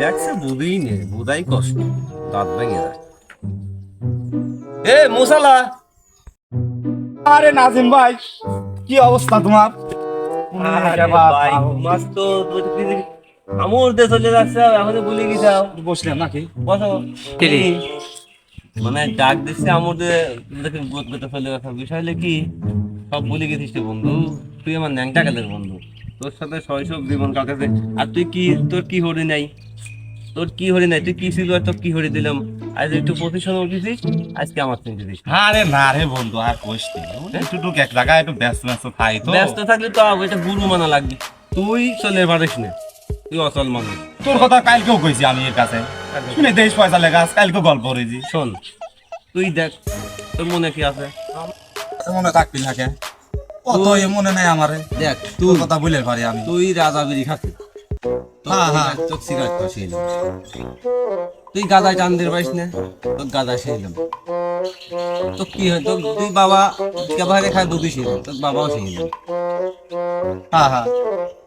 লাগছে বুঝেই নে বুঝাই কষ্ট দাঁত ভেঙে যায় এ মশালা আরে নাজিম ভাই কি অবস্থা তোমার? আরে ভাই মাছ তো আমর দিয়ে চলে যাচ্ছে এখন বলে গেছাও বসলাম নাকি? বসো। মানে ডাক দিচ্ছে আমর ফেলে রাখা বিষয় হলে কি? সব বলে গেছিস বন্ধু। তুই আমার ন্যাংটা কালের বন্ধু? তোর সাথে শৈশব জীবন কাটাতে। আর তুই কি তোর কি হরি নাই? তোর কি হরি নাই? তুই কি ছিল আর তোর কি হরি দিলাম? আজ একটু প্রতিশোধ উঠেছিস আজকে আমার চিনতে দিস। আরে না রে বন্ধু আর কোষ একটু টুক এক জায়গায় একটু ব্যস্ত ব্যস্ত থাই তো। ব্যস্ত থাকলে তো এটা গুরু মানা লাগবে। তুই চলে পারিস না। তুই অচল মানুষ। তোর কথা কালকেও কইছি আমি এর কাছে। শুনে দেশ পয়সা লেখা কালকে গল্প করেছি। শোন তুই দেখ তোর মনে কি আছে? মনে থাকবি থাকে অত মনে নাই আমারে। দেখ তুই কথা বলে পারি আমি। তুই রাজা বিড়ি খাতে হ্যাঁ, হ্যাঁ। তোর সিগারেট তো তুই গাদায় টান দিয়ে পারিস না? তোর গাদা সেইলাম তো কি হয়? তোর তুই বাবা কেবারে খায় দুধই সেই তোর বাবাও সেইলাম হ্যাঁ হ্যাঁ।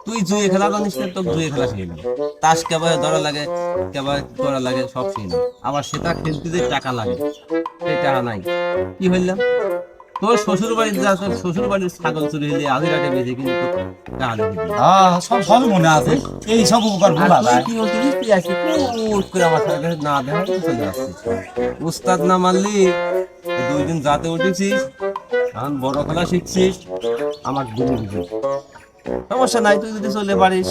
তুই জুয়ে খেলা জানিস না? তোর জুয়ে খেলা সেইলাম তাস কেবারে ধরা লাগে কেবারে করা লাগে সব সেইলাম আবার সেটা খেলতে টাকা লাগে সেই টাকা নাই। কি হইলাম তোর শ্বশুর বাড়িতে যা তোর শ্বশুর বাড়ির ছাগল চুরি হইলে আধি রাতে বেঁধে কিন্তু সব সব মনে আছে। এই সব উপকার ভুলা যায় কি আসি কুট করে আমার সাথে না দেখা চলে আসছিস উস্তাদ না এই দুই দিন রাতে উঠেছিস এখন বড় খেলা শিখছিস আমার কিছু সমস্যা নাই তুই যদি চলে পারিস।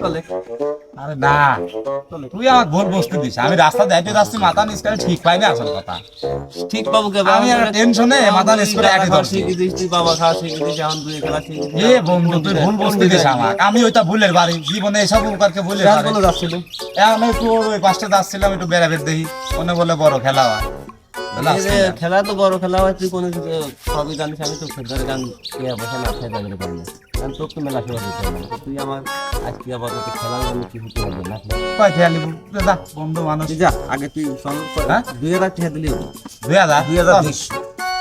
চলে। আরে না। তুই আমার ভোর বসতে দিস। আমি রাস্তা যাইতে যাচ্ছি মাথা নিচ করে ঠিক পাইনি আসল কথা। ঠিক বাবু। কে আমি আর টেনশনে মাথা নিচ করে একই ধরছি। শিখে দিস তুই বাবা শিখে দিস এখন শিখে দিস। এ বন্ধু তুই ভুল বসতে দিস আমাকে। আমি ওইটা ভুলের বাড়ি। জীবনে এসব উপকারকে ভুলের বাড়ি। বলে যাচ্ছিল। এখন একটু ওই পাঁচটা যাচ্ছিলাম একটু বেড়াবে দেখি। মনে বলে বড় খেলা হয়। না। খেলা তো বড় খেলা হয় তুই কোনো কিছু সবই জানিস আমি তো খেলার গান ইয়ে বসে না খেয়ে যাবে কারণ তোর তো মেলা সেবা দিতে পারব তুই আমার আজকে আবার তোকে খেলার জন্য কি হতে পারবে না? কয় খেয়ালি যা বন্ধু মানুষ। যা আগে তুই সঙ্গ হ্যাঁ? দুই হাজার টাকা দিলি। দুই হাজার? দুই হাজার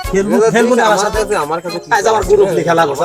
খেলব খেলব আমার সাথে। আমার কাছে আমার গ্রুপ খেলা করো।